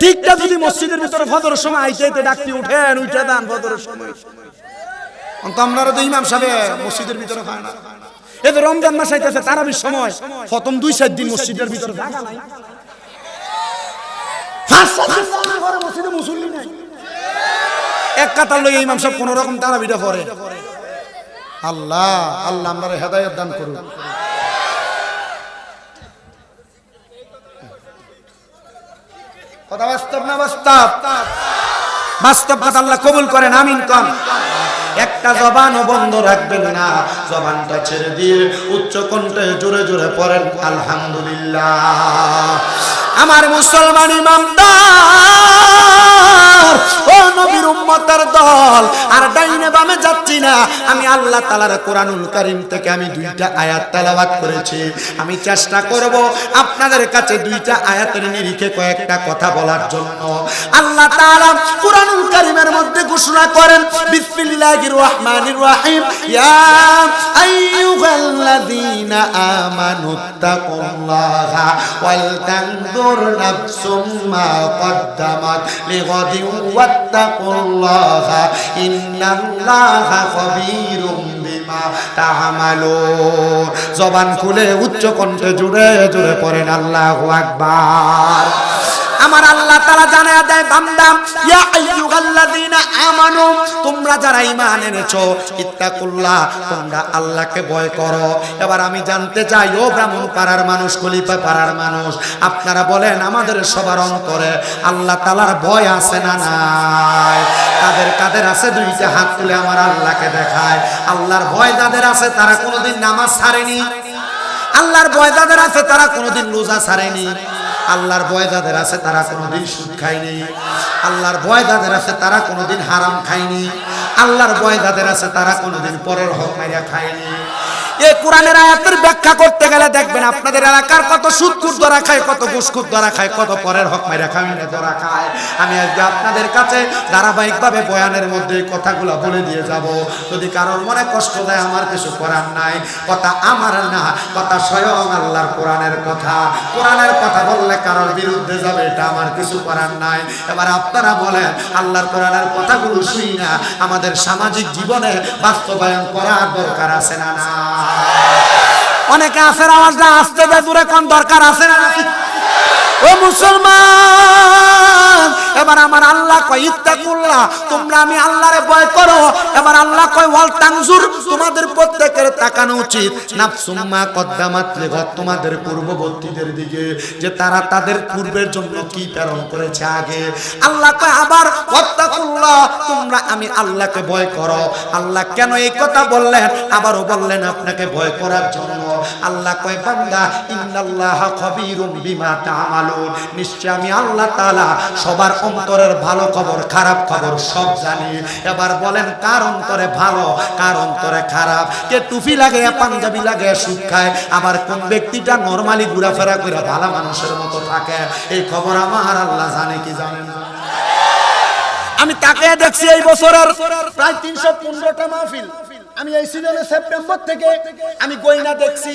ঠিকটা যদি মসজিদের ভিতরে ফজরের সময় আইতে আইতে ডাকতে, উঠেন, উঠে দেন ফজরের সময়। অন্ত আমরা তো ইমাম সাহেব, মসজিদের ভিতরে খায় না। এই যে রমজান মাস আইতেছে, তারাবির সময়। প্রথম দুই চার দিন মসজিদের ভিতরে জায়গা নাই। এক কাতার লই ইমাম সাহেব কোন রকম তারাবিটা পড়ে। আল্লাহ আল্লাহ আমরা হেদায়ত দান করুন করেন একটা জবানও বন্ধ না। জবানটা ছেড়ে দিয়ে জোরে জোরে আলহামদুলিল্লাহ। আমার মুসলমান ইমামদার ও নবীর উম্মতের দল। আর ডাইনে বামে যাচ্ছি না। আমি আল্লাহ তাআলার কোরআনুল কারীম থেকে আমি দুইটা আয়াত তেলাওয়াত করেছি। আমি চেষ্টা করব আপনাদের কাছে দুইটা আয়াতের নিরিখে কয়েকটা কথা বলার জন্য। আল্লাহ তাআলা কোরআনুল কারীমের মধ্যে ঘোষণা করেন, বিসমিল্লাহির রহমানির রহিম, ইয়া আইয়ুহাল্লাযীনা আমানু তাকুল্লাহা ওয়াল তানজুর নাফসুম মা কদ্দামাত লিগাদিন ওয়াত্তাকুল্লাহা ইন্নাল্লাহা খাবীরুম বিমা তা'মালুন জবান খুলে উচ্চ কণ্ঠে জুড়ে জুড়ে পড়েন আল্লাহু আকবার। আমার আল্লাহ তাআলা জানায় দেয়, বান্দা, ইয়া আইয়ুহাল্লাযীনা আমানু, তোমরা যারা ঈমান এনেছো, ইত্তাকুল্লাহ, তোমরা আল্লাহকে ভয় করো। এবার আমি জানতে চাই, ও ব্রাহ্মণ পাড়ার মানুষ, খলিফা পাড়ার মানুষ, আপনারা বলেন আমাদের সবার অন্তরে আল্লাহ তাআলার ভয় আছে না নাই? তাদের কাদের আছে? দুইটা হাত তুলে আমার আল্লাহকে দেখায়। আল্লাহর ভয় যাদের আছে, তারা কোনোদিন নামাজ ছাড়েনি। আল্লাহর ভয় যাদের আছে, তারা কোনোদিন রোজা ছাড়েনি। আল্লাহর বয় যাদের আছে তারা কোনোদিন সুদ খায়নি। আল্লাহর ভয় যাদের আছে তারা কোনোদিন হারাম খায়নি। আল্লাহর বয় যাদের আছে তারা কোনোদিন পরের হক মাইরা খায়নি। এই কোরআনের আয়াতের ব্যাখ্যা করতে গেলে দেখবেন আপনাদের এলাকার কত সুদকুর ধরা খায়, কত ঘুষকুর ধরা খায়, কত পরের হক মাইরা খামিনে ধরা খায়। আমি আজকে আপনাদের কাছে ধারাবাহিকভাবে বয়ানের মধ্যে এই কথাগুলো বলে দিয়ে যাব। যদি কারোর মনে কষ্ট দেয়, আমার কিছু করার নাই, কথা আমার না, কথা স্বয়ং আল্লাহর কোরআনের কথা। কোরআনের কথা বললে কারোর বিরুদ্ধে যাবে, এটা আমার কিছু করার নাই। এবার আপনারা বলেন, আল্লাহর কোরআনের কথাগুলো শুই না, আমাদের সামাজিক জীবনে বাস্তবায়ন করার দরকার আছে না না অনেকে আসের আওয়াজটা আসতে দেয় দূরে কোন দরকার আছে না ও মুসলমান, এবার আমার আল্লাহ কয়, ইত্তাকুল্লাহ, তোমরা আমি আল্লাহরে ভয় করো। এবার আল্লাহ কয়, ওয়াল তানজুর, তোমাদের প্রত্যেকের তাকানো উচিত। নাফসুম্মা কদ্দামাত লিগাত, তোমাদের পূর্ববর্তীদের দিকে, যে তারা তাদের পূর্বের জন্য কি প্রেরণ করেছে আগে। আল্লাহ কয়, আবার ওয়াত্তাকুল্লাহ, তোমরা আমি আল্লাহকে ভয় করো। আল্লাহ কেন এই কথা বললেন? আবারও বললেন, আপনাকে ভয় করার জন্য। আল্লাহ কয়, বান্দা, ইন্নাল্লাহা খবীরুম বিমা তা'মালুন। নিশ্চয় আমি আল্লাহ তাআলা সবার অন্তরের ভালো খবর, খারাপ খবর সব জানি। এবার বলেন, কার অন্তরে ভালো, কার অন্তরে খারাপ? কে টুপি লাগে পাঞ্জাবি সুদ খায়। আবার কোন ব্যক্তিটা নরমালি করে ভালো মানুষের মতো থাকে, এই খবর আমার আল্লাহ জানে কি জানে না। আমি তাকে দেখছি এই বছরের প্রায় তিনশো পনেরোটা মাহফিল। আমি এই সিজনে সেপ্টেম্বর থেকে আমি দেখছি,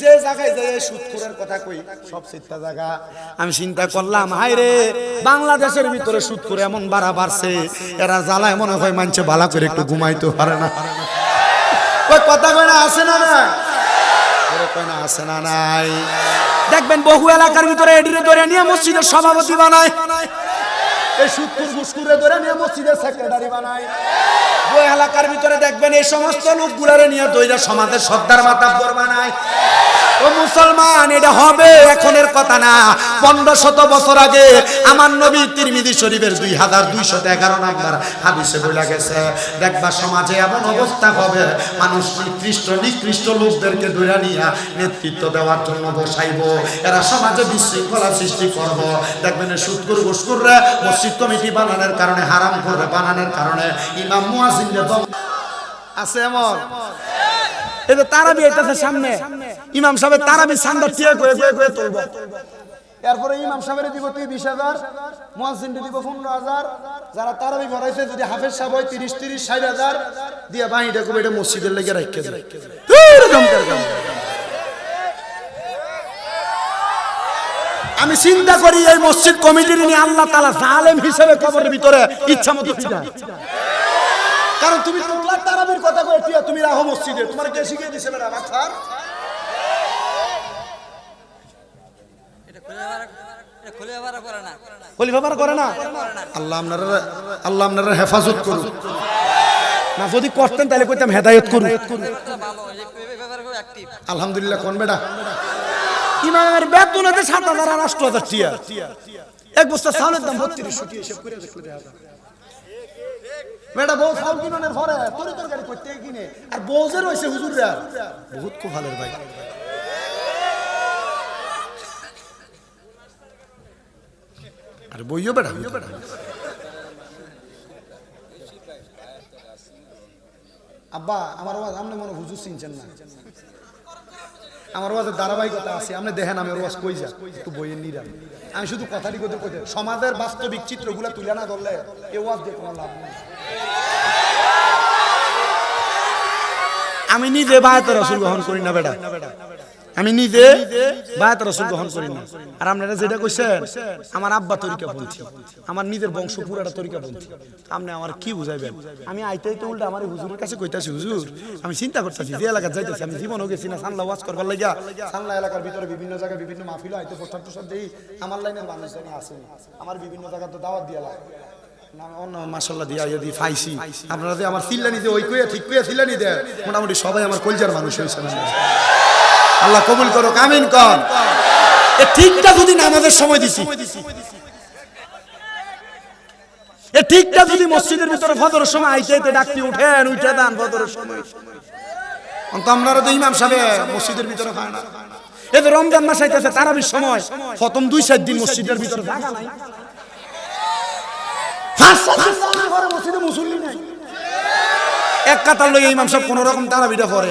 যে জায়গায় যে সুদখোরের কথা কই, সব সিটটা জায়গা। আমি চিন্তা করলাম হাই রে, বাংলাদেশের ভিতরে সুদখোর এমন বাড়া বাড়ছে, এরা জ্বালায় মনে হয় মানছে বালা করে একটু ঘুমাইতে পারে না। ওই কথা কয় না আসে না না কয় না আসে না নাই? দেখবেন বহু এলাকার ভিতরে এডিরে ধরে নিয়ে মসজিদের সভাপতি বানায়। এই সুৎকুর মুস্কুরে ধরে নিয়ে মসজিদের সেক্রেটারি বানায়। ওই এলাকার ভিতরে দেখবেন এই সমস্ত লোকগুলারে নিয়ে তৈরি সমাজের সর্দার মাতাব্বর বানায়। ও মুসলমান, এটা হবে এখনের কথা না। পনেরো শত বছর আগে আমার নবী তিরমিদি শরীফের দুই হাজার দুইশত এগারো নাম্বার হাদিসে বলে গেছে, দেখবা সমাজে এমন অবস্থা হবে, মানুষ নিকৃষ্ট নিকৃষ্ট লোকদেরকে ধরে নিয়ে নেতৃত্ব দেওয়ার জন্য বসাইব। এরা সমাজে বিশৃঙ্খলা সৃষ্টি করব। দেখবেন সুৎকুর ঘুসকুররা মসজিদ কমিটি বানানোর কারণে, হারাম করবে বানানোর কারণে, ইমাম মুয়াজিনদের দম আছে এমন? এই যে তারাবি এটাছে সামনে। ইমাম সাহেব তারাবি সান্দা টিয়ে কয়ে কয়ে কয়ে তুলব। এরপরে ইমাম সাহেবের দিব তুই বিশ হাজার মহাসিন দিব পনেরো হাজার, যারা তারাবি ভরাইছে, যদি হাফেজ সাহেব হয় তিরিশ তিরিশ, ষাট হাজার, দিয়ে বাহিটা কবে এটা মসজিদের লেগে রাখতে আমি চিন্তা করি এই মসজিদ কমিটির নিয়ে আল্লাহ তালা জালেম হিসেবে কবরের ভিতরে ইচ্ছা মতো। কারণ তুমি তারাবির কথা কয়ে তুমি রাখো মসজিদে। তোমার কে শিখিয়ে দিছে বেটা বাচ্চার এটা খুলে ব্যবহার এটা খুলে ব্যবহার করে না খলিফা বার করে না। আল্লাহ আপনারা আল্লাহ আপনারা হেফাজত করুন। না যদি করতেন তাহলে কইতাম হেদায়েত করুন। এটা ভালো এই যে ব্যবহার করে অ্যাক্টিভ আলহামদুলিল্লাহ কোন বেটা? ইমামের বেতন আছে সাত হাজার আর আষ্ট হাজার টিয়া। এক বস্তা চাউলের দাম বত্রিশশো টিয়া হিসাব করে দেখলে দেখা যায়। বেটা বউ চাউল কিনের পরে তরি তরকারি করতে কিনে। আর বউ যে রয়েছে হুজুররা বহুত খুব ভালো ভাই। আরে বইও বেটা আব্বা আমার ওয়াজ আপনি মনে হুজুর চিনছেন না। আমার ওয়াজের ধারাবাহিকতা আছে আপনি দেখেন আমি ওয়াজ কই যা একটু বইয়ের নিরাম আমি শুধু কথাটি কথা কই সমাজের বাস্তবিক চিত্রগুলো তুলে না ধরলে এ ওয়াজ দিয়ে কোনো লাভ নেই। আমি নিজে বায়াত রসুল গ্রহণ করি না বেটা। আমি নিজে বায়াত রসুল গ্রহণ করি না। আর আপনারা যেটা কইছেন, আমার আব্বা তরিকা বলছি, আমার নিজের বংশ পুরাটা তরিকা বলছি। আপনি আমার কি বুঝাইবেন? আমি আইতেই তো উল্টা আমার হুজুরের কাছে কইতাছি, হুজুর, আমি চিন্তা করতেছি, যে এলাকা যাইতেছি, আমি জীবনও গেছি না, সানলা ওয়াজ করবার লাগিয়া সানলা এলাকার ভিতরে বিভিন্ন জায়গায় বিভিন্ন মাহফিল হয়তো প্রস্তাব টস্তাব দেই, আমার লাইনের জানি আসেনি আমার বিভিন্ন জায়গা তো দাওয়াত দিয়া লাগে। আপনারা যে আমার সিল্লানি দিয়ে ওই কইয়া ঠিক কইয়া সিল্লানি দেয় মোটামুটি সবাই আমার কলজার মানুষ হয়েছে। আল্লাহ কবুল করো কামিন কর এ ঠিকটা যদি নামাজের সময় দিছি এ ঠিকটা যদি মসজিদের ভিতরে ফজরের সময় আইতে ডাকতে উঠেন উঠে দেন ফজরের সময় আপনারা তো ইমাম সাহেব মসজিদের ভিতরে খায় না এদের রমজান মাস আইতেছে তারাবির সময় প্রথম দুই চার দিন মসজিদের ভিতরে জায়গা নাই এক কাতার লই ইমাম সাহেব কোন রকম তারাবিটা পড়ে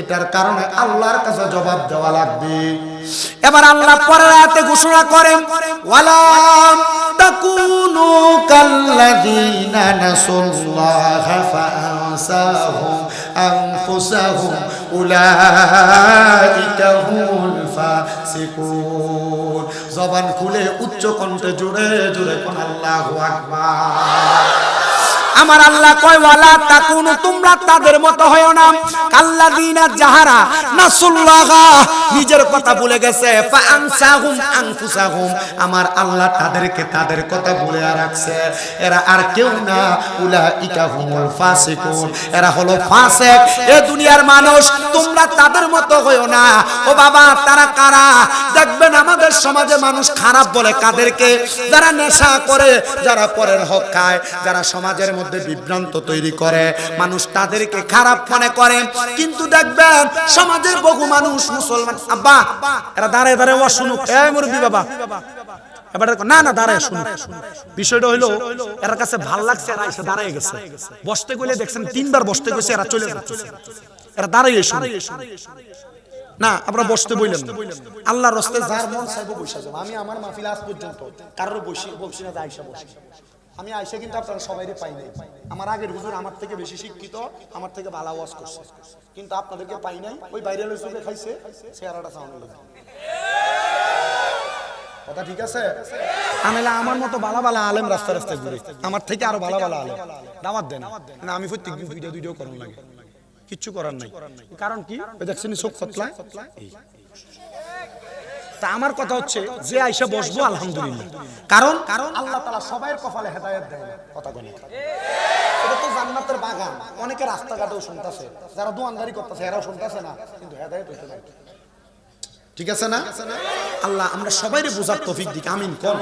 এটার কারণে আল্লাহর কাছে জবাব দেওয়া লাগবে। এবার আল্লাহ পরের আয়াতে ঘোষণা করেন ওয়ালা তাকুনু কাল্লাযীনা নাসুল্লাহা ফাআনসাহুম আনফুসাহুম উলাইকা হুমুল ফাসিকুন। জবান খুলে উচ্চ কণ্ঠে জোরে জোরে কোন আল্লাহু আকবার। আমার আল্লাহ কয়, ওয়ালা তাকুনু, তোমরা তাদের মতো হয় না। কাল্লাযিনা যাহারা নাসুল্লাহা, নিজের কথা ভুলে গেছে। ফাআনসাহুম আনফুসাহুম, আমার আল্লাহ তাদেরকে তাদের কথা ভুলে রাখছে। এরা আর কেউ না, উলাইকা হুমুল ফাসিকুন। এরা হলো ফাসিক। এ দুনিয়ার মানুষ, তোমরা তাদের মতো হয়ো না। ও বাবা, তারা কারা? দেখবেন আমাদের সমাজে মানুষ খারাপ বলে কাদেরকে। যারা নেশা করে, যারা পরের হক খায়, যারা সমাজের মধ্যে বিভ্রান্ত তৈরি করে। মানুষ তাদেরকে খারাপ মনে করে। কিন্তু দেখবেন, সমাজের বহু মানুষ মুসলমান আব্বা, এরা দাঁড়ায় দাঁড়ায় ওয়া শুনুক। এই বাবা। এবার না দাঁড়ায় বিষয়টা লাগছে বসতে দেখছেন, তিনবার বসতে গেছে, এরা চলে না যার মন চাইব বসে আমি আমার মাহফিল আজ পর্যন্ত কারোর বসি বলছি না আইসা বসি। আমি আইসা কিন্তু আপনারা সবাই পাই নাই। আমার আগের হুজুর আমার থেকে বেশি শিক্ষিত, আমার থেকে ভালো ওয়াজ করছে। কিন্তু আপনাদেরকে পাই নাই, ওই বাইরে চোখে খাইছে, চেহারাটা সাউন্ড লাগে কথা ঠিক আছে? আমি আমার মতো বালা আলেম রাস্তা রাস্তায় ঘুরে। আমার থেকে আরও বালা আলেম। দাওয়াত দেন। আমি প্রত্যেকদিন ভিডিও ভিডিও করার লাগে। কিচ্ছু করার নাই। কারণ কি? দেখছেন চোখ। তা আমার কথা হচ্ছে যে আইসা বসবো আলহামদুলিল্লাহ। কারণ কারণ আল্লাহ তালা সবাইয়ের কপালে হেদায়ত দেয় কথা বলে এটা তো জান্নাতের বাগান অনেকে রাস্তাঘাটেও শুনতেছে যারা দোয়ানদারি করতেছে এরাও শুনতেছে না কিন্তু হেদায়ত হইতে পারে। ঠিক আছে না? আল্লাহ আমরা সবাইরে বোঝার তফিক দিকে আমিন কোন?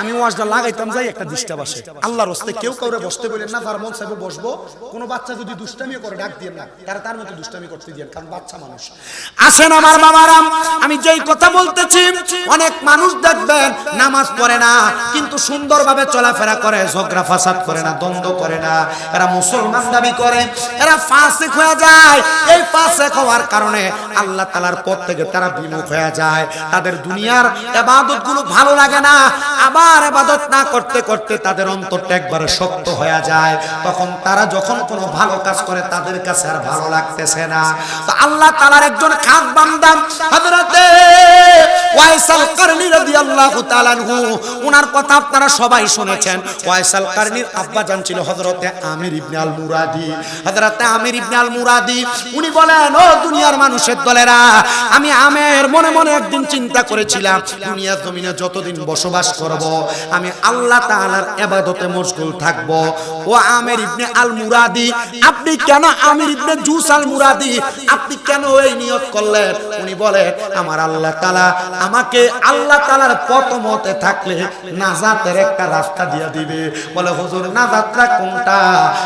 আমি ওয়াজটা লাগাইতাম যাই একটা ডিস্টার্ব আসে। আল্লাহর হস্তে কেউ কাউরে বসতে বলেন না যার মন চাইবে বসবো। কোনো বাচ্চা যদি দুষ্টামি করে, ডাক দিয়ে না। তারা তার মতো দুষ্টামি করতে দিয়ে কারণ বাচ্চা মানুষ। আসেন আমার বাবারাম আমি যেই কথা বলতেছি, অনেক মানুষ দেখবেন নামাজ পড়ে না, কিন্তু সুন্দরভাবে চলাফেরা করে, ঝগড়া ফাসাদ করে না, দ্বন্দ্ব করে না। এরা মুসলমান দাবি করে, এরা ফাসিক হয়ে যায়। এই ফাসিক হওয়ার কারণে আল্লাহ তালার পথ থেকে তারা বিমুখ হয়ে যায়। তাদের দুনিয়ার এবাদতগুলো ভালো লাগে না। আবার এবাদত না করতে করতে তাদের অন্তরটা একবারে শক্ত হয়ে যায়। তখন তারা যখন কোনো ভালো কাজ করে, তাদের কাছে আর ভালো লাগতেছে না। তো আল্লাহ তালার একজন খাস বান্দা, হযরতে ওয়াইসাল কারনি কথা আপনারা সবাই শুনেছেন। ওয়াইসাল কারনির আব্বা জান ছিল আমির ইবনে আল মুরাদি হযরতে আমির ইবনে আল মুরাদি উনি বলেন, ও দুনিয়ার মানুষের দলেরা, আমি আমের মনে মনে একদিন চিন্তা করেছিলাম দুনিয়ার জমিনে যতদিন বসবাস করব আমি আল্লাহ তাআলার ইবাদতে মশগুল থাকব। ও আমের ইবনে আল মুরাদি আপনি কেন আমির ইবনে জুস আল মুরাদি আপনি কেন এই নিয়ত করলেন? উনি বলেন আমার আল্লাহ তাআলা আমাকে আল্লাহ তাআলার পথ মতে থাকলে নাজাতের একটা রাস্তা দিয়া দিবে। বলে, হুজুর, নাজাতটা কোনটা?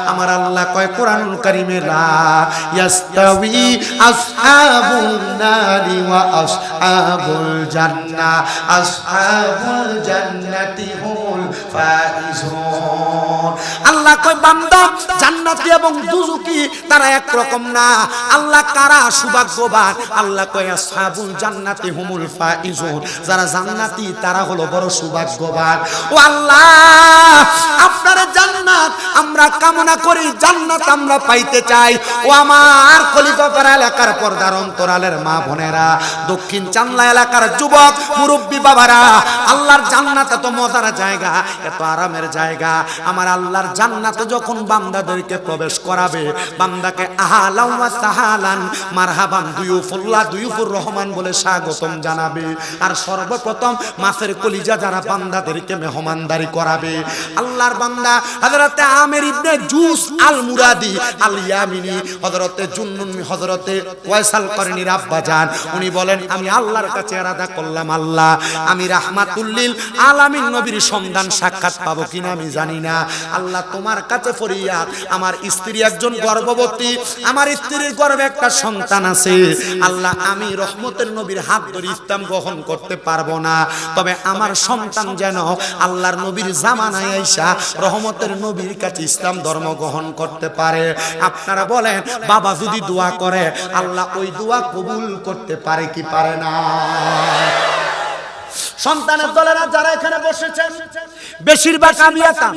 আমার আল্লাহ কয়, কোরআনুল কারীমে লা ইয়াস্তাউই আসহাবুন নারি ওয়া আসহাবুল জান্নাহ, আসহাবুল জান্নাতি হুমুল ফাইজুন। আল্লাহ কয়, বান্দা, জান্নাতি এবং দুজুকি তারা এক রকম না। আল্লাহ কারা সৌভাগ্যবান? আল্লাহ কয়, আসহাবুল জান্নাতি হুমুল ফাইজুন। যারা জান্নাতি, তারা হলো বড় সৌভাগ্যবান। ও আল্লাহ, আপনার জান্নাত আমরা কামনা করি, জান্নাত আমরা পাইতে চাই। ও আমার কলিকাপাড়া এলাকার পর্দার অন্তরালের মা বোনেরা, দক্ষিণ চান্লা এলাকার যুবক, মুরব্বী বাবারা, আল্লাহর জান্নাত এত মজার জায়গা, এত আরামের জায়গা। আমার আল্লাহর জান্নাতে যখন বান্দাদেরকে প্রবেশ করাবে, বান্দাকে আহালাম সাহালান, মারহাবান দুয়ুফুল্লাহ দুয়ুফুর রহমান বলে স্বাগতম জানাবে। আর সর্বপ্রথম মাছের কলিজা যারা বান্দাদেরকে মেহমানদারি করাবে। আল্লাহর বান্দা, হযরতে আমির ইবনে জুস আল মুরাদি আল ইয়ামিনি হযরতে জুন্নুন, হযরতে ওয়াইসাল করনির আব্বা উনি বলেন, আমি আল্লাহর কাছে আরাধা করলাম আল্লাহ। আমি রাহমাতুল্লিল আলামিন নবীর সন্ধান সাক্ষাৎ পাবো কিনা আমি জানি না। আল্লাহ তোমার কাছে ফরিয়াদ। আমার স্ত্রী একজন গর্ভবতী। আমার স্ত্রীর গর্ভে একটা সন্তান আছে। আল্লাহ, আমি রহমতের নবীর হাত ধরে ইসলাম গ্রহণ করতে পারব না। তবে আমার সন্তান যেন আল্লাহর নবীর জামানায় আইসা রহমতের নবীর কাছে ইসলাম ধর্ম গ্রহণ করতে পারে। আপনারা বলেন, বাবা যদি দোয়া করে, আল্লাহ ওই দোয়া কবুল করতে পারে কি পারে না? সন্তানের দলেরা যারা এখানে বসেছেন বেশিরভাগ আমি আতা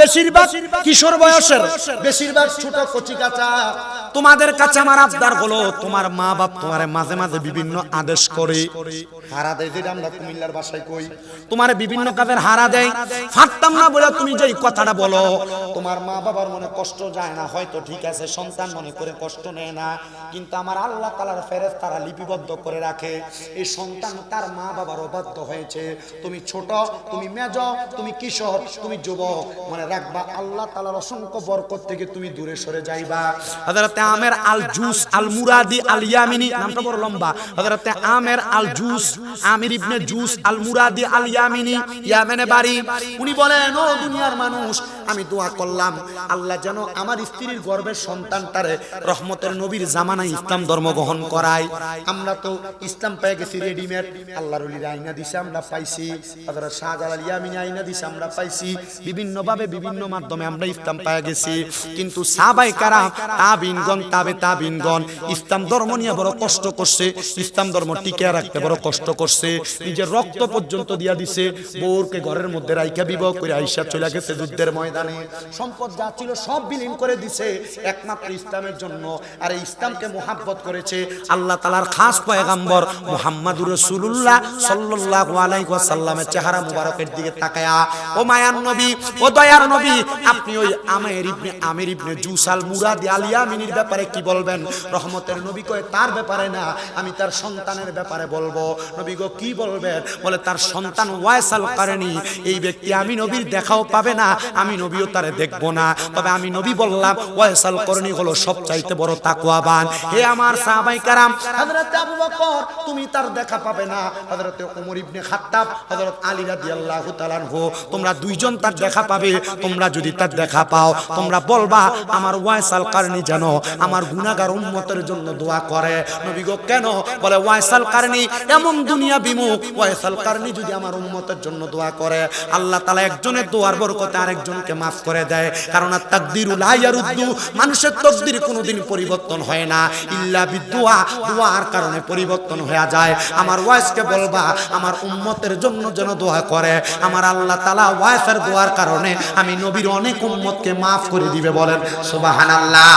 বেশিরভাগ কিশোর বয়সের। বেশিরভাগ ছোট কচি কাঁচা তোমাদের কাছে আমার আবদার হলো তোমার মা বাপ তোমার মাঝে মাঝে বিভিন্ন আদেশ করে। হারা দেয় যেটা আমরা কুমিল্লার ভাষায় কই। তোমার বিভিন্ন কাজের হারা দেয়। ফাটতাম না বলে তুমি যে কথাটা বলো। তোমার মা বাবার মনে কষ্ট যায় না হয়তো ঠিক আছে সন্তান মনে করে কষ্ট নেয় না কিন্তু আমার আল্লাহ তালার ফেরেস তারা লিপিবদ্ধ করে রাখে। এই সন্তান তার মা বাবার অবাধ্য হয়েছে তুমি ছোট, তুমি মেজ, তুমি কিশোর, তুমি যুবক। মনে রাখবা, আল্লাহ তালার অসংখ্য বরকত থেকে তুমি দূরে সরে যাইবা। হযরতে আমের আল জুস আল মুরাদি আল ইয়ামিনী নামটা বড় লম্বা। হযরতে আমের আল জুস আমির ইবনে জুস আল মুরাদি আল ইয়ামিনী ইয়ামেনে বাড়ি। উনি বলেন, ও দুনিয়ার মানুষ, আমি দোয়া করলাম, আল্লাহ যেন আমার স্ত্রীর গর্ভের সন্তানটারে রহমতের নবীর জামানায় ইসলাম ধর্ম গ্রহণ করায়। আমরা তো ইসলাম পেয়ে গেছি রেডিমেড। আল্লাহর আইনা দিছে আমরা। পাইছি। হযরত শাহজালাল ইয়ামিনী আইনা দিছে, আমরা পাইছি। বিভিন্ন ভাবে বিভিন্ন মাধ্যমে আমরা ইসলাম পেয়ে গেছি। কিন্তু সাহাবায়ে কারাম, তাবিনগণ, তাবে তাবিনগণ, ইসলাম ধর্ম নিয়ে বড় কষ্ট করছে। ইসলাম ধর্ম টিকে রাখতে বড় কষ্ট করছে। নিজের রক্ত পর্যন্ত দিয়া দিছে। বউরকে ঘরের মধ্যে রাইখা বিবাহ করে আইসা চলে গেছে যুদ্ধের ময়দানে। সম্পদ যা ছিল সব বিলীন করে দিছে। একমাত্র ইসলামের জন্য। আর এই ইসলামকে মোহাব্বত করেছে আল্লাহ তালার খাস পয়গাম্বর মুহাম্মাদুর রাসূলুল্লাহ সাল্লাল্লাহু আলাইহি ওয়াসাল্লামের চেহারা মুবারকের দিকে তাকায়া ও মায়ার নবী ও দয়ার নবী আপনি ওই আমের ইবনে আমির ইবনে জুসাল মুরাদি আল ইয়ামিনীর ব্যাপারে কি বলবেন? রহমতের নবী কয় তার ব্যাপারে না আমি তার সন্তানের ব্যাপারে বলব। নবী গো কি বলবেন? বলে তার সন্তান ওয়াইসাল এই ব্যক্তি আমি নবীর দেখাও পাবে না আমি নবীও তারে দেখব না। তবে আমি নবী বললাম ওয়াইসাল করণী হলো সবচাইতে বড় তাকওয়াবান। হে আমার সাহাবাই কারাম হযরত আবু বকর তুমি তার দেখা পাবে না। হযরত ওমর ইবনে খাত্তাব হযরত আলী রাদিয়াল্লাহু তাআলা আনহু, তোমরা দুইজন তার দেখা পাবে। তোমরা যদি তার দেখা পাও, তোমরা বলবা, আমার ওয়াইসাল কারণী যেন আমার গুনাহগার উম্মতের জন্য দোয়া করে। নবী গো, কেন? বলে, ওয়াইসাল কারণী এমন দুনিয়া বিমুখ। ওয়াইসাল কারণী যদি আমার উম্মতের জন্য দোয়া করে, আল্লাহ তাআলা একজনের দোয়ার বরকতে আরেকজনকে মাফ করে দেয়। কারণ তাকদিরুল আয়ারুদ্দু মানুষের তকদির কোনোদিন পরিবর্তন হয় না। ইল্লা বিদুয়া, দোয়ার কারণে পরিবর্তন হয়ে যায়। আমার ওয়াইসকে বলবা, আমার উম্মতের জন্য যেন দোয়া করে। আমার আল্লাহ তালা ওয়াইফের দোয়ার কারণে আমি নবীর অনেক উম্মতকে মাফ করে দিবে বলেন, সুবহানাল্লাহ।